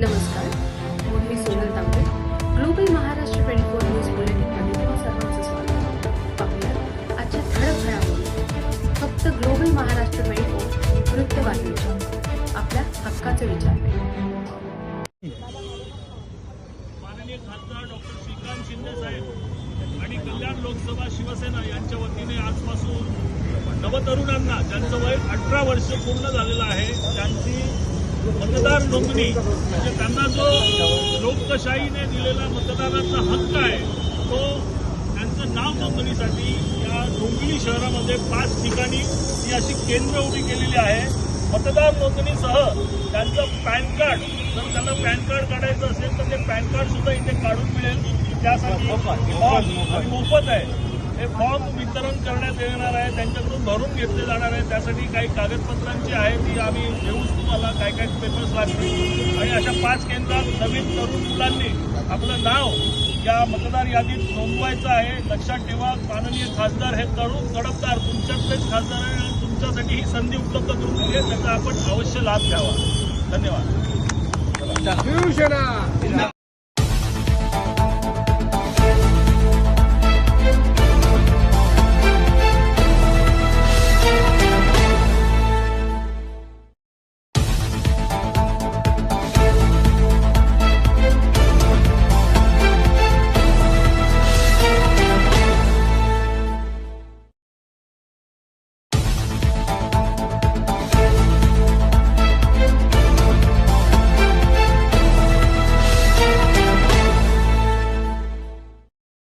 नमस्कार मी Sonal Tambe global Maharashtra twenty four news बुलेटिनमध्ये तुम्हा सर्वांचं स्वागत पाहूया आजच्या ठळक घडामोडी. फक्त ग्लोबल महाराष्ट्र ट्वेंटी फोर वृत्तवाहिनीच्या आपल्या हक्काचे विचार माननीय खासदार डॉक्टर श्रीकांत शिंदे साहेब आणि कल्याण लोकसभा शिवसेना यांच्या वतीने आजपासून नवतरुणांना ज्यांचं वय अठरा वर्ष पूर्ण झालेलं आहे त्यांची मतदार नोंदणी. म्हणजे त्यांना जो लोकशाहीने दिलेला मतदानाचा हक्क आहे तो त्यांचं नाव नोंदणीसाठी या डोंबिवली शहरामध्ये पाच ठिकाणी ही अशी केंद्र उभी केलेली आहे. मतदार नोंदणीसह त्यांचं पॅन कार्ड जर त्यांना पॅन कार्ड काढायचं असेल तर ते पॅन कार्ड सुद्धा इथे काढून मिळेल. त्यासाठी मोफत आहे. हे फॉर्म वितरण करण्यात येणार आहे त्यांच्याकडून भरून घेतले जाणार आहे. त्यासाठी काही कागदपत्रांची आहे ती आम्ही देऊच तुम्हाला काय काय पेपर्स लागतील. आणि अशा पाच केंद्रात नवीन तरुण मुलांनी आपलं नाव या मतदार यादीत नोंदवायचं आहे. लक्षात ठेवा माननीय खासदार हे तरुण तडफदार तुमच्यातलेच खासदार आहे आणि तुमच्यासाठी ही संधी उपलब्ध करून दिली आहे. त्याचा आपण अवश्य लाभ घ्यावा. धन्यवाद. शिवसेना.